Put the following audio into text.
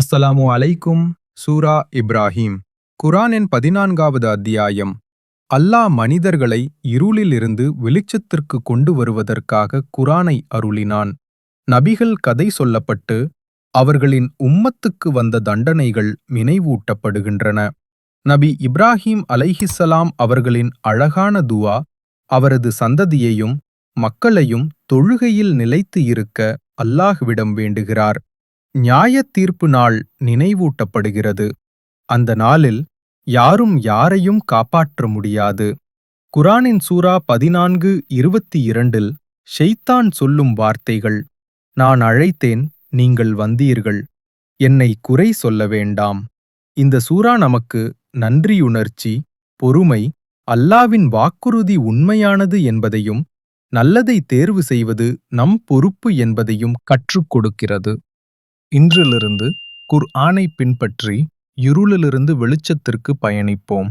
அஸ்ஸலாமு அலைக்கும் சூரா இப்ராஹிம். குரானின் பதினான்காவது அத்தியாயம். அல்லாஹ் மனிதர்களை இருளிலிருந்து வெளிச்சத்திற்கு கொண்டு வருவதற்காக குரானை அருளினான். நபிகள் கதை சொல்லப்பட்டு அவர்களின் உம்மத்துக்கு வந்த தண்டனைகள் நினைவூட்டப்படுகின்றன. நபி இப்ராஹிம் அலைஹிஸ்ஸலாம் அவர்களின் அழகான துவா அவரது சந்ததியையும் மக்களையும் தொழுகையில் நிலைத்து இருக்க அல்லாஹ்விடம் வேண்டுகிறார். நியாயத் தீர்ப்பு நாள் நினைவூட்டப்படுகிறது. அந்த நாளில் யாரும் யாரையும் காப்பாற்ற முடியாது. குரானின் சூரா பதினான்கு இருபத்தி இரண்டில் ஷெய்தான் சொல்லும் வார்த்தைகள் நான் அழைத்தேன் நீங்கள் வந்தீர்கள். என்னை குறை சொல்ல வேண்டாம். இந்த சூரா நமக்கு நன்றியுணர்ச்சி பொறுமை அல்லாவின் வாக்குறுதி உண்மையானது என்பதையும் நல்லதை தேர்வு செய்வது நம் பொறுப்பு என்பதையும் கற்றுக் கொடுக்கிறது. இன்றிலிருந்து குர் ஆனை பின்பற்றி இருளிலிருந்து வெளிச்சத்திற்கு பயணிப்போம்.